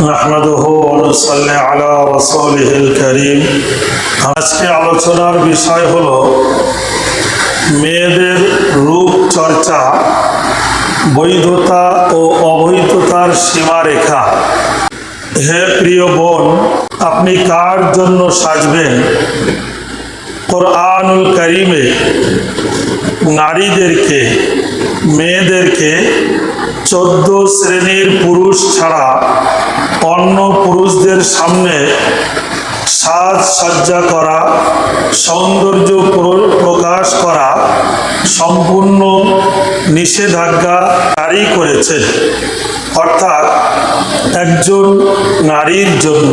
نحمده ونصلي على رسوله الكريم আজকে আলোচনার বিষয় হলো মেয়েদের রূপ চর্চা বৈধতা ও অবৈধতার সীমারেখা হে প্রিয় বোন আপনি কার জন্য সাজবেন কোরআনুল করিমে নারীদেরকে মেয়েদেরকে চোদ্দ শ্রেণির পুরুষ ছাড়া অন্য পুরুষদের সামনে সাজসজ্জা করা, সৌন্দর্য প্রকাশ করা সম্পূর্ণ নিষেধাজ্ঞা জারি করেছেন অর্থাৎ একজন নারীর জন্য,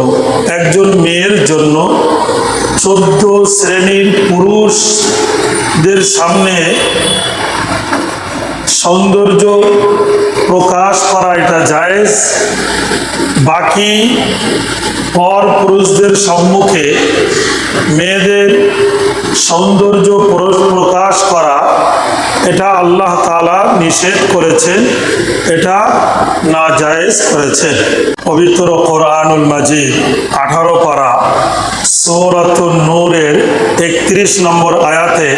একজন মেয়ের জন্য চোদ্দ শ্রেণির পুরুষদের সামনে সৌন্দর্য প্রকাশ করা এটা জায়েজ। বাকি পর পুরুষদের সম্মুখে মেয়েদের সৌন্দর্য প্র- প্রকাশ করা, এটা আল্লাহ তাআলা নিষেধ করেছেন, এটা না জায়েজ করেছেন। পবিত্র কোরআনুল মাজিদ, আঠারো পারা, সৌরাতুন নূরের একত্রিশ নম্বর আয়াতে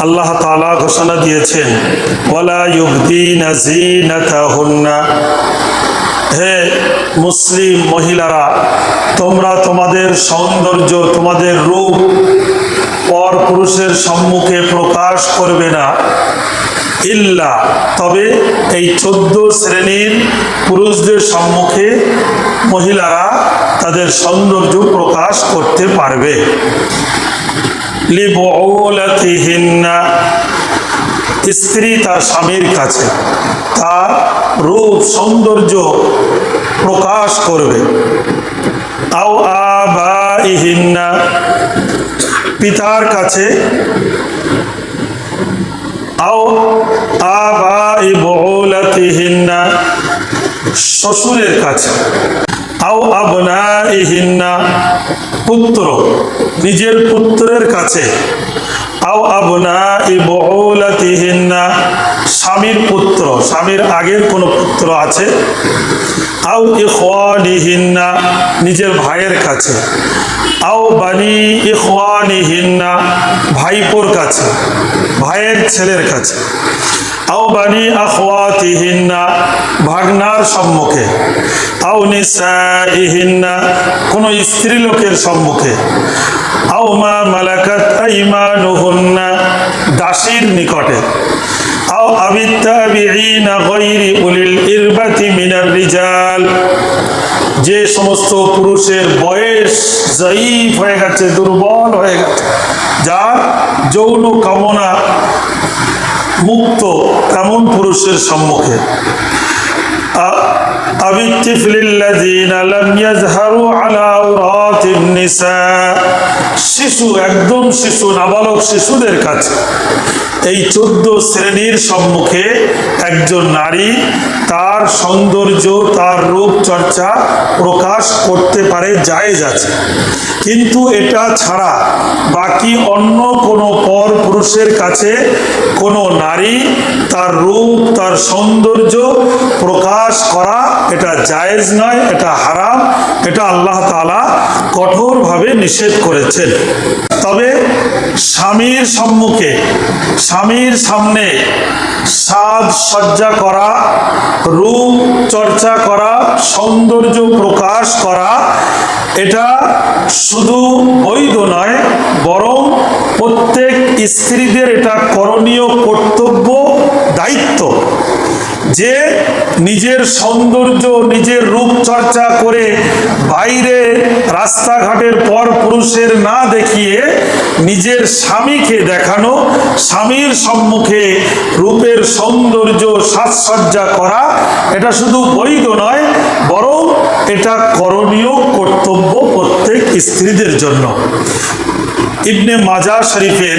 আল্লাহ তাআলা ঘোষণা দিয়েছেন, ওয়ালা ইউবদিনা হে মুসলিম মহিলারা, তোমরা তোমাদের সৌন্দর্য, তোমাদের রূপ পুরুষের সম্মুখে প্রকাশ করবে না। ইল্লা। তবে এই চোদ্দ শ্রেণির পুরুষদের সম্মুখে মহিলারা তাদের সৌন্দর্য প্রকাশ করতে পারবে। স্ত্রী তার স্বামীর কাছে তার রূপ, সৌন্দর্য প্রকাশ করবে। আও আবাইহিন্না। পিতার কাছে, আও আবাই বউলাতিহিন্না শ্বশুরের কাছে, আও আবনাইহিন্না পুত্র, নিজের পুত্রের কাছে, আও আবনা ইবউলাতিহিন্না স্বামীর পুত্র। স্বামীর আগের কোনো পুত্র আছে? আও ইখওয়ানিহিন্না, নিজের ভাইয়ের কাছে। আও বানি ইখওয়ানিহিন্না, ভাইপোর কাছে, ভাইয়ের ছেলের কাছে। আও বানি আখওয়াতিহিন্না, ভাগনার সম্মুখে। আও নিসাইহিন্না কোনো স্ত্রী লোকের সম্মুখে। আও মা মালাকাত আইমানুহুন্না, দাসীর নিকটে। আও আবিত্তাবিঈনা গায়রি উলিল ইরবাতি মিনার রিজাল যে সমস্ত পুরুষের বয়স জয়ীফ হয়ে গেছে দুর্বল হয়ে গেছে যার যৌন কামনা মুক্ত তেমন পুরুষের সম্মুখে أبي الطفل الذين لم يظهروا على عورات النساء শিশু একদম শিশু নাবালক শিশুদের কাছে এই চোদ্দ শ্রেণির সম্মুখে একজন নারী তার সৌন্দর্য, তার রূপ চর্চা প্রকাশ করতে পারে, জায়েজ আছে। কিন্তু এটা ছাড়া বাকি অন্য কোনো পর পুরুষের কাছে কোনো নারী তার রূপ, তার সৌন্দর্য প্রকাশ করা এটা জায়েজ নয়, এটা হারাম, এটা আল্লাহ তাআলা কঠোরভাবে নিষেধ করেছেন। তবে স্বামীর সম্মুখে স্বামীর সামনে সাজ সজ্জা করা, রূপ চর্চা করা, সৌন্দর্য প্রকাশ করা, এটা শুধু বৈধ নয়, বরং প্রত্যেক স্ত্রীদের এটা করণীয় কর্তব্য, দায়িত্ব। যে নিজের সৌন্দর্য, নিজের রূপ চর্চা করে বাইরে রাস্তাঘাটের পর পুরুষের না দেখিয়ে নিজের স্বামীকে দেখানো, স্বামীর সম্মুখে রূপের সৌন্দর্য সাজসজ্জা করা, এটা শুধু বৈধ নয়, বরং এটা করণীয় কর্তব্য প্রত্যেক স্ত্রীদের জন্য। ইবনে মাজা শরীফের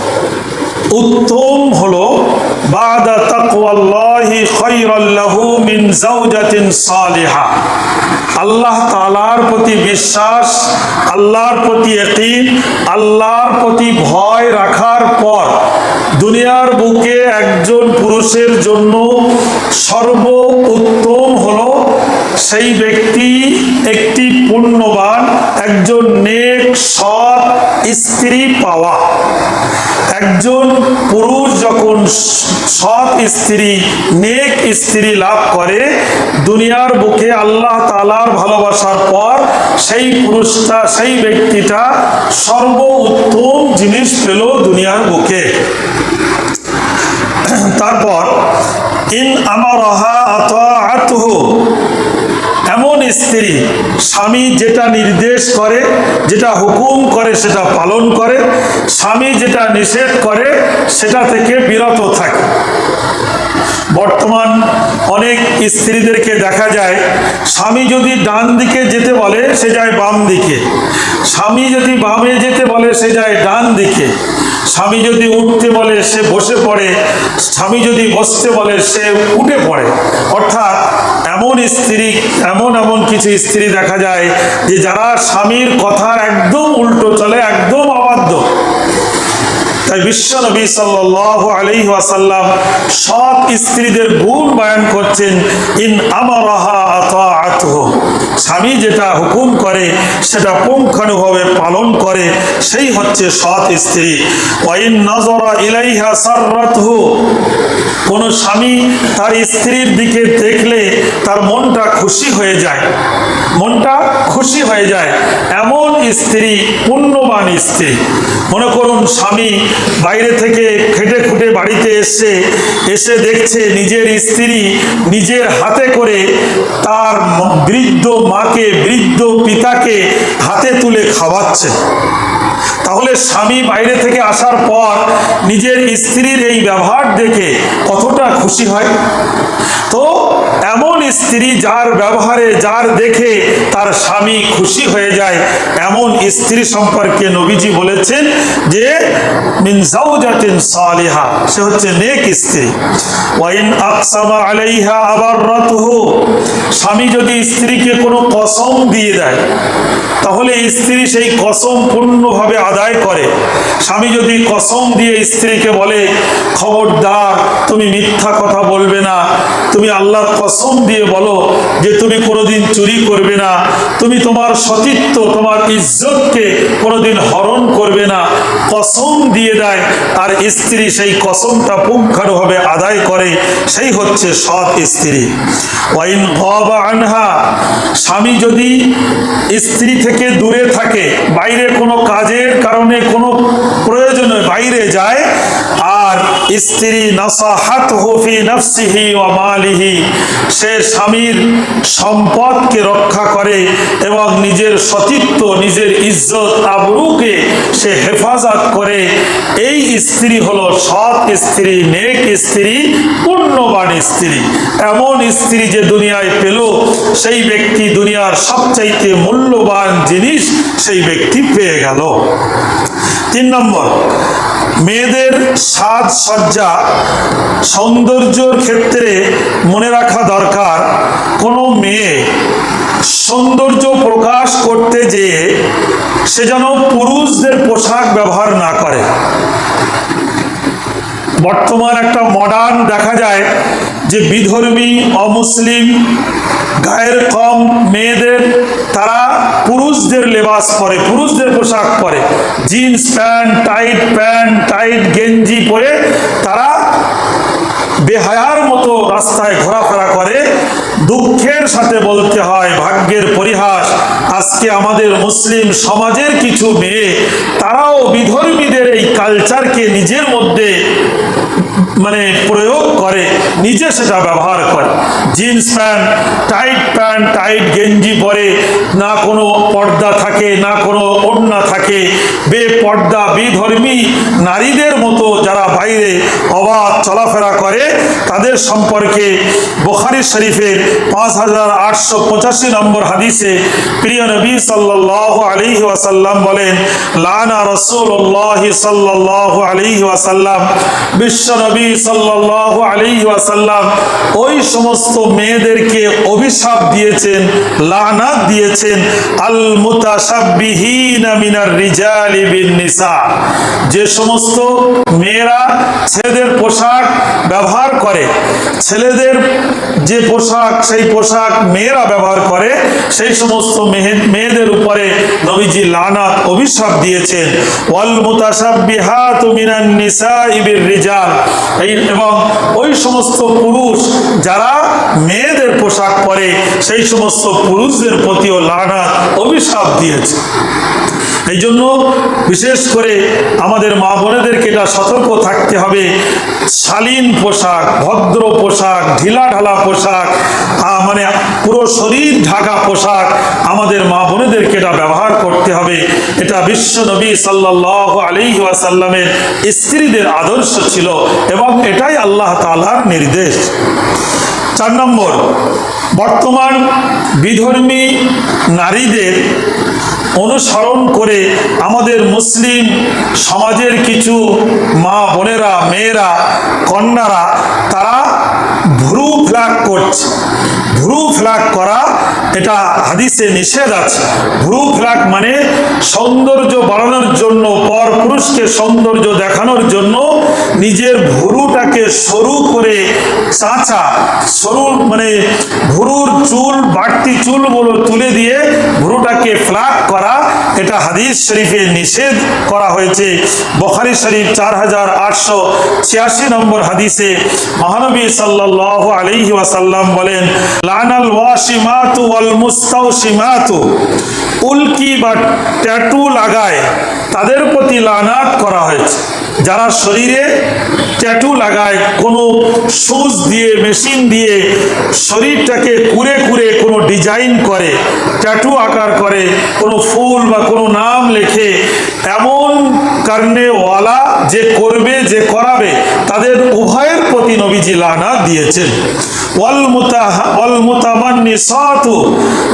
উত্তম হলো মিন আল্লাহ প্রতি বিশ্বাস, আল্লাহর প্রতি আল্লাহর প্রতি ভয় রাখার পর দুনিয়ার বুকে একজন পুরুষের জন্য সর্ব উত্তম সেই ব্যক্তি একটি পুণ্যবান, একজন নেক, সৎ স্ত্রী পাওয়া। একজন পুরুষ যখন সৎ স্ত্রী, নেক স্ত্রী লাভ করে, দুনিয়ার বুকে আল্লাহ তালার ভালোবাসার পর সেই পুরুষটা, সেই ব্যক্তিটা সর্ব উত্তম জিনিস পেল দুনিয়ার বুকে। তারপর, ইন আতাআতুহু এমন স্ত্রী, স্বামী যেটা নির্দেশ করে, যেটা হুকুম করে সেটা পালন করে, স্বামী যেটা নিষেধ করে সেটা থেকে বিরত থাকে। বর্তমান অনেক স্ত্রীদেরকে দেখা যায়, স্বামী যদি ডান দিকে যেতে বলে, সে যায় বাম দিকে। স্বামী যদি বামে যেতে বলে, সে যায় ডান দিকে। স্বামী যদি উঠতে বলে, সে বসে পড়ে। স্বামী যদি বসতে বলে, সে উঠে পড়ে। অর্থাৎ এমন স্ত্রী, এমন এমন কিছু স্ত্রী দেখা যায় যে যারা স্বামীর কথার একদম উল্টো চলে, একদম অবাধ্য। তাই বিশ্ব নবী সাল্লাহ আলাইহি ওয়াসাল্লাম সৎ স্ত্রীদের গুণ বয়ান করছেন, ইন আমারাহা আতাআতুহু। স্বামী যেটা হুকুম করে, সেটা পুঙ্খানুভাবে পালন করে, সেই হচ্ছে সৎ স্ত্রী। ওয়াইন নজরা ইলাইহা সাররাতহু। কোন স্বামী তার স্ত্রীর দিকে দেখলে তার মনটা খুশি হয়ে যায়। মনটা খুশি হয়ে যায়। এমন স্ত্রী, পুণ্যবান স্ত্রী। মনে করুন স্বামী বাইরে থেকে খেটে খুঁটে বাড়িতে এসে এসে দেখছে নিজের স্ত্রী নিজের হাতে করে তার বৃদ্ধ মাকে, বৃদ্ধ পিতাকে হাতে তুলে খাওয়াচ্ছে। তাহলে স্বামী বাইরে থেকে আসার পর নিজের স্ত্রীর এই ব্যবহার দেখে কতটা খুশি হয়? তো এমন স্ত্রী যার ব্যবহারে, যার দেখে তার স্বামী খুশি হয়ে যায়। এমন স্ত্রী সম্পর্কে নবীজি বলেছেন যে সালিহা সে হচ্ছে নেক স্ত্রী। আলাইহা আবাররাতুহু স্বামী যদি স্ত্রীকে কোনো কসম দিয়ে দেয়, তাহলে স্ত্রী সেই কসম পূর্ণভাবে আদায় করে। স্বামী যদি কসম দিয়ে স্ত্রীকে বলে, খবরদার, তুমি মিথ্যা কথা বলবে না, তুমি আল্লাহর কসম দিয়ে বলো যে, তুমি কোনোদিন চুরি করবে না তুমি তোমার সতীত্ব, তোমার ইজ্জতকে কোনোদিন হরণ করবে না, কসম দিয়ে দেয়। আর স্ত্রী সেই কসমটা পুঙ্খানুভাবে আদায় করে, সেই হচ্ছে সৎ স্ত্রী। ওয়াইন আনহা, স্বামী যদি স্ত্রী থেকে দূরে থাকে, বাইরে কোনো কাজের কারণে, কোনো প্রয়োজনে বাইরে যায় স্ত্রী নাসাহাত হফি নফসিহি ও মালিহি। সে স্বামীর সম্পদকে রক্ষা করে এবং নিজের সতীত্ব, নিজের ইজ্জত, আবরুকে সে হেফাজত করে। এই স্ত্রী হলো সৎ স্ত্রী, নেক স্ত্রী পূর্ণবান স্ত্রী। এমন স্ত্রী যে দুনিয়ায় পেল, সেই ব্যক্তি দুনিয়ার সবচাইতে মূল্যবান জিনিস সেই ব্যক্তি পেয়ে গেল। তিন নম্বর মেয়েদের সাজ সজ্জা, সৌন্দর্যর ক্ষেত্রে মনে রাখা দরকার। কোনো মেয়ে সৌন্দর্য প্রকাশ করতে যেয়ে সে যেন পুরুষদের পোশাক ব্যবহার না করে। বর্তমান একটা মডার্ন দেখা যায় যে বিধর্মী, অমুসলিম, গায়ের কম মেয়েদের, তারা পুরুষদের লেবাস পরে, পুরুষদের পোশাক পরে jeans pant tight pant tight গেঞ্জি পরে তারা বেহায়ার মতো রাস্তায় ঘোরাফেরা করে। দুঃখের সাথে বলতে হয়, ভাগ্যের পরিহাস, আজকে আমাদের মুসলিম সমাজের কিছু মেয়ে, তারাও বিধর্মীদের এই কালচারকে নিজের মধ্যে মানে প্রয়োগ করে, নিজে সেটা ব্যবহার করে। Jeans pant, tight pant, tight গেঞ্জি পরে না কোনো পর্দা থাকে, না কোনো ওড়না থাকে। বেপর্দা বিধর্মী নারীদের মতো যারা বাইরে অবাধ চলাফেরা করে, তাদের সম্পর্কে বোখারি শরীফের পাঁচ হাজার আটশো পঁচাশি নম্বর হাদিসে প্রিয় নবী সাল্লাহ আলী ওয়াসাল্লাম বলেন, লানা রসুল্লাহ সাল্লাহ আলী ওয়াসাল্লাম, বিশ্ব নবী সাল্লাহ আলী ওয়াসাল্লাম ওই সমস্ত মেয়েদেরকে অভিশাপ দিয়েছেন, লানাত দিয়েছেন নিসা যে সমস্ত মেয়েরা ছেলেদের পোশাক ব্যবহার করে, ছেলেদের যে পোশাক, সেই পোশাক মেয়েরা ব্যবহার করে, সেই সমস্ত মেয়েদের উপরে নবীজি লানাত, অভিশাপ দিয়েছেন। ওয়াল মুতাসাব্বিহাতু মিনান নিসাই বির রিজাল এবং ওই সমস্ত পুরুষ যারা মেয়েদের পোশাক পরে, সেই সমস্ত পুরুষদের প্রতিও লানাত অভিশাপ দিয়েছে। এই জন্য বিশেষ করে আমাদের মা বোনেদেরকে এটা সতর্ক থাকতে হবে। শালীন পোশাক, ভদ্র পোশাক ঢিলা ঢালা পোশাক মানে পুরো শরীর ঢাকা পোশাক আমাদের মা বোনেদেরকে এটা ব্যবহার করতে হবে। এটা বিশ্ব নবী সাল্লাহ আলী ওয়াসাল্লামের স্ত্রীদের আদর্শ ছিল এবং এটাই আল্লাহ তালার নির্দেশ। চার নম্বর, বর্তমান বিধর্মী নারীদের অনুসরণ করে আমাদের মুসলিম সমাজের কিছু মা বোনেরা, মেয়েরা, কন্যারা, তারা ভ্রু ফ্ল্যাগ করছে। ভ্রু ফ্ল্যাগ করা এটা হাদিসে নিষেধ আছে। ভ্রু ফ্ল্যাগ মানে সৌন্দর্য বাড়ানোর জন্য, পর পুরুষকে সৌন্দর্য দেখানোর জন্য নিজের ভুরুটাকে সরু করে চাঁচা, সরু মানে ভুরুর চুল, বাড়তি চুলগুলো তুলে দিয়ে ভুরুটাকে ফ্লাক করা এটা হাদিস শরীফে নিষেধ করা হয়েছে। বখারি শরীফ চার হাজার আটশো ছিয়াশি নম্বর হাদিসে মহানবী সাল্লাহ আলাইহি ওয়াসাল্লাম বলেন, লানাল ওয়াসিমাতু ওয়াল মুস্তাউসিমাতু উল্কি বা ট্যাটু লাগায় তাদের প্রতি লানাত করা হয়েছে। যারা শরীরে ট্যাটু লাগায়, কোনো সুচ দিয়ে, মেশিন দিয়ে শরীরটাকে কুরে কুরে ডিজাইন করে, ট্যাটু আকার করে, কোনো ফুল বা কোনো নাম লেখে, এমন কারণে ওয়ালা যে করবে, যে করাবে, তাদের উভয়ের প্রতি নবীজি লানা দিয়েছেন।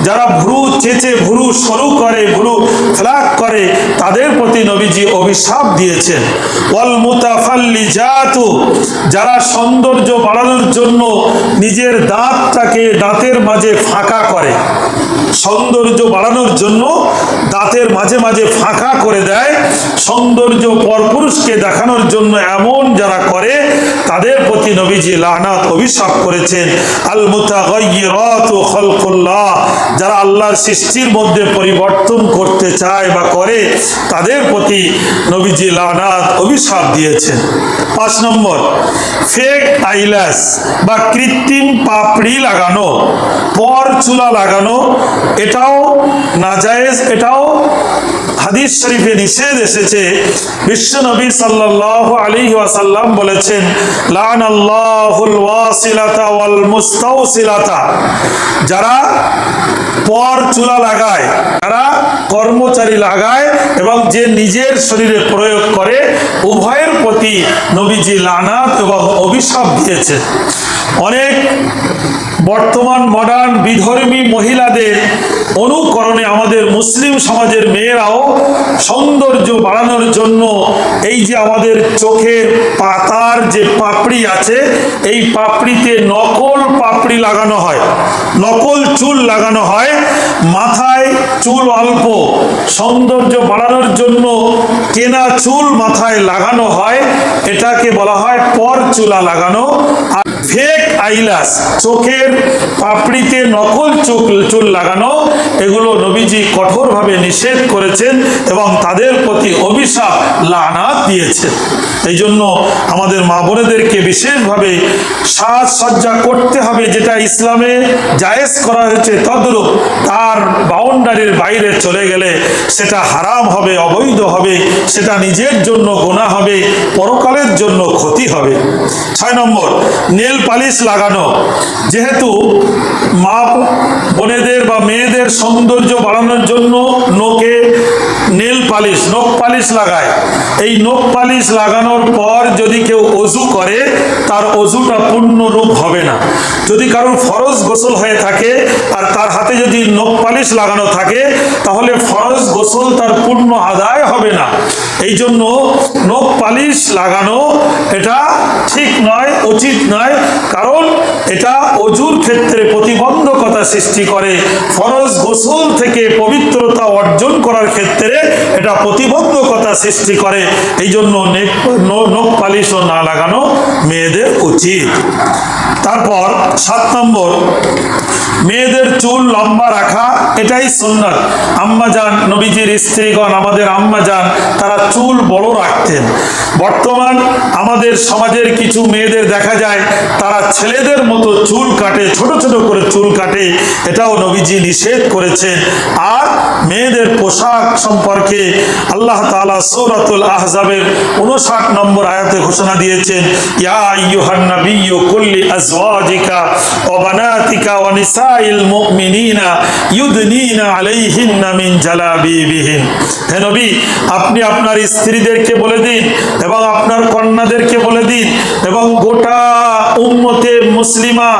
যারা ভ্রু চেচে, ভ্রু সরু করে, ভ্রু ফ্ল্যাগ করে, তাদের প্রতি নবীজি অভিশাপ দিয়েছেন। ওয়াল মুতাফাল্লিজাতু, যারা সৌন্দর্য বাড়ানোর জন্য নিজের দাঁতটাকে দাঁতের মাঝে ফাঁকা করে সৌন্দর্য বাড়ানোর জন্য দাঁতের মাঝে মাঝে ফাঁকা করে দেয়। সৌন্দর্য পরপুরুষকে দেখানোর জন্য এমন যারা করে, তাদের প্রতি নবীজি লানাত অভিশাপ করেছেন। আল খালকুল্লাহ, যারা আল্লাহর সৃষ্টির মধ্যে পরিবর্তন করতে চায় বা করে, তাদের প্রতি নবীজি লানাত অভিশাপ দিয়েছেন। পাঁচ নম্বর ফেক আইল্যাস বা কৃত্রিম পাপড়ি লাগানো, পর চুলা লাগানো, এটাও নাজায়েজ, এটাও হাদিস শরীফে নিষেধ এসেছে। বিশ্ব নবী সাল্লাহ আলী ওয়াসাল্লাম বলেছেন লান আল্লাহুল ওয়াসিলাতা ওয়াল মুস্তাউসিলাতা যারা পর চুলা লাগায়, যারা কর্মচারী লাগায় এবং যে নিজের শরীরে প্রয়োগ করে, উভয়ের প্রতি নবীজি লানাত এবং অভিশাপ দিয়েছে অনেক বর্তমান মডার্ন বিধর্মী মহিলাদের অনুকরণে আমাদের মুসলিম সমাজের মেয়েরাও সৌন্দর্য বাড়ানোর জন্য এই যে আমাদের চোখের পাতার যে পাপড়ি আছে, এই পাপড়িতে নকল পাপড়ি লাগানো হয়। নকল চুল লাগানো হয়। মাথায় চুল অল্প। সৌন্দর্য বাড়ানোর জন্য কেনা চুল মাথায় লাগানো হয়। এটাকে বলা হয় পর চুলা লাগানো ফেক আইলাস, চোখের পাপড়িতে নকল চোখ, চুল লাগানো, এগুলো নবীজি কঠোরভাবে নিষেধ করেছেন এবং তাদের প্রতি অভিশাপ লানাত দিয়েছেন এই জন্য আমাদের মা বোনেদেরকে বিশেষভাবে সাজসজ্জা করতে হবে, যেটা ইসলামে জায়েজ করা হয়েছে তদ্রূপ তার বাউন্ডারির বাইরে চলে গেলে সেটা হারাম হবে, অবৈধ হবে, সেটা নিজের জন্য গোনা হবে, পরকালের জন্য ক্ষতি হবে। ছয় নম্বর, নেল পালিশ লাগানো। যেহেতু মা বোনেদের বা মেয়েদের সৌন্দর্য বাড়ানোর জন্য নোকে নেল পালিশ, নখ পালিশ লাগায়। এই নখ পালিশ লাগানোর পর যদি কেউ অজু করে, তার অজুটা পূর্ণরূপ হবে না। যদি কারোর ফরজ গোসল হয়ে থাকে আর তার হাতে যদি নখ পালিশ লাগানো থাকে, তাহলে ফরজ গোসল তার পূর্ণ আদায় হবে না। এই জন্য নখ পালিশ লাগানো এটা ঠিক নয়, উচিত নয়, কারণ এটা অজুর ক্ষেত্রে প্রতিবন্ধকতা সৃষ্টি করে। ফরজ গোসল থেকে পবিত্রতা অর্জন করার ক্ষেত্রে এটা প্রতিবন্ধকতা সৃষ্টি করে। এই জন্য নখ পালিশও না লাগানো মেয়েদের উচিত। তারপর সাত নম্বর, মেয়েদের চুল লম্বা রাখা, এটাই সুন্নাত। আম্মা যান নবীজির স্ত্রীগণ, আমাদের আম্মা যান তারা চুল বড় রাখতেন। বর্তমান আমাদের সমাজের কিছু মেয়েদের দেখা যায়, তারা ছেলেদের মতো চুল কাটে, ছোট ছোট করে চুল কাটে। এটাও নবীজি নিষেধ করেছেন। আর মেয়েদের পোশাক সম্পর্কে আল্লাহ তাআলা সূরাতুল আহজাবের 59 নম্বর আয়াতে ঘোষণা দিয়েছেন আপনি আপনার স্ত্রীদেরকে বলে দিন এবং আপনার কন্যাদেরকে বলে দিন এবং গোটা উম্মতে মুসলিমা,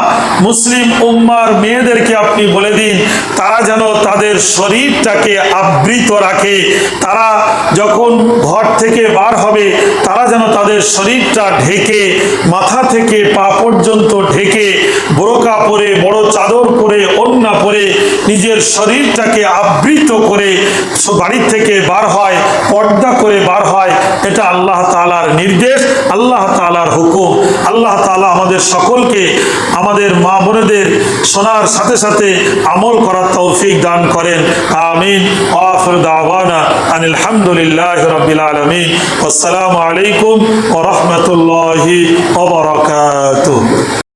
মুসলিম উম্মার মেয়েদেরকে আপনি বলে দিন, তারা যেন তাদের শরীরটাকে আবৃত রাখে। তারা যখন ঘর থেকে বার হবে, তারা যেন তাদের শরীরটা ঢেকে, মাথা থেকে পা পর্যন্ত ঢেকে, বোরকা পরে, বড় চাদর পরে ওন্না পরে নিজের শরীরটাকে আবৃত করে বাড়ির থেকে বার হয়, পর্দা করে বার হয়, এটা আল্লাহ তাআলার নির্দেশ, আল্লাহ তাআলার হুকুম। আল্লাহ তাআলা আমাদের সকলকে আমাদের মা বোনেদের শোনার সাথে সাথে আমল করার তৌফিক দান করেন। আমিন। আফর দাওয়ানা আনিল হামদুলিল্লাহ রাব্বিল আসসালামু আলাইকুম ওয়া রাহমাতুল্লাহি